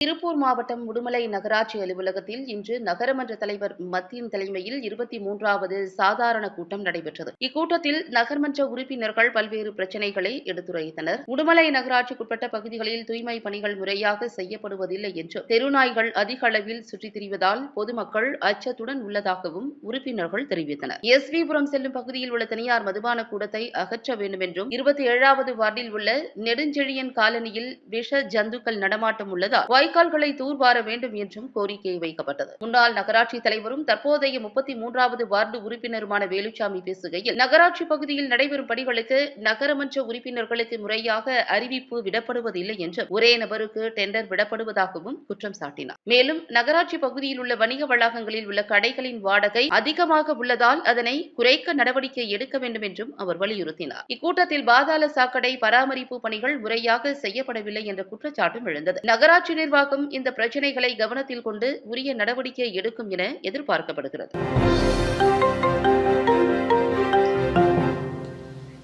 திருப்பூர் மாவட்டம் உடுமலை நகராட்சி அலுவலகத்தில் இன்று நகரமன்ற தலைவர் மத்தியின் தலைமையில் இருபத்தி மூன்றாவது சாதாரண கூட்டம் நடைபெற்றது. இக்கூட்டத்தில் நகர்மன்ற உறுப்பினர்கள் பல்வேறு பிரச்சினைகளை எடுத்துரைத்தனர். உடுமலை நகராட்சிக்குட்பட்ட பகுதிகளில் தூய்மை பணிகள் முறையாக செய்யப்படுவதில்லை என்றும் தெருநாய்கள் அதிக அளவில் சுற்றித் திரிவதால் பொதுமக்கள் அச்சத்துடன் உள்ளதாகவும் உறுப்பினர்கள் தெரிவித்தனர். எஸ். விபுரம் செல்லும் பகுதியில் உள்ள தனியார் மதுபான கூடத்தை அகற்ற வேண்டும் என்றும் இருபத்தி ஏழாவது வார்டில் உள்ள நெடுஞ்செழியன் காலனியில் விஷ ஜந்துக்கள் நடமாட்டம் உள்ளதால் வாய்க்கால்களை தூர்வார வேண்டும் என்றும் கோரிக்கை வைக்கப்பட்டது. முன்னாள் நகராட்சி தலைவரும் தற்போதைய முப்பத்தி மூன்றாவது வார்டு உறுப்பினருமான வேலுச்சாமி பேசுகையில் நகராட்சி பகுதியில் நடைபெறும் பணிகளுக்கு நகரமன்ற உறுப்பினர்களுக்கு முறையாக அறிவிப்பு விடப்படுவதில்லை என்றும் ஒரே நபருக்கு டெண்டர் விடப்படுவதாகவும் குற்றம் சாட்டினார். மேலும் நகராட்சி பகுதியில் உள்ள வணிக வளாகங்களில் உள்ள கடைகளின் வாடகை அதிகமாக உள்ளதால் அதனை குறைக்க நடவடிக்கை எடுக்க வேண்டும் என்றும் அவர் வலியுறுத்தினார். இக்கூட்டத்தில் பாதாள சாக்கடை பராமரிப்பு பணிகள் முறையாக செய்யப்படவில்லை என்ற குற்றச்சாட்டும் எழுந்தது. நகராட்சி நிர்வாகம் இந்த பிரச்சினைகளை கவனத்தில் கொண்டு உரிய நடவடிக்கை எடுக்கும் என எதிர்பார்க்கப்படுகிறது.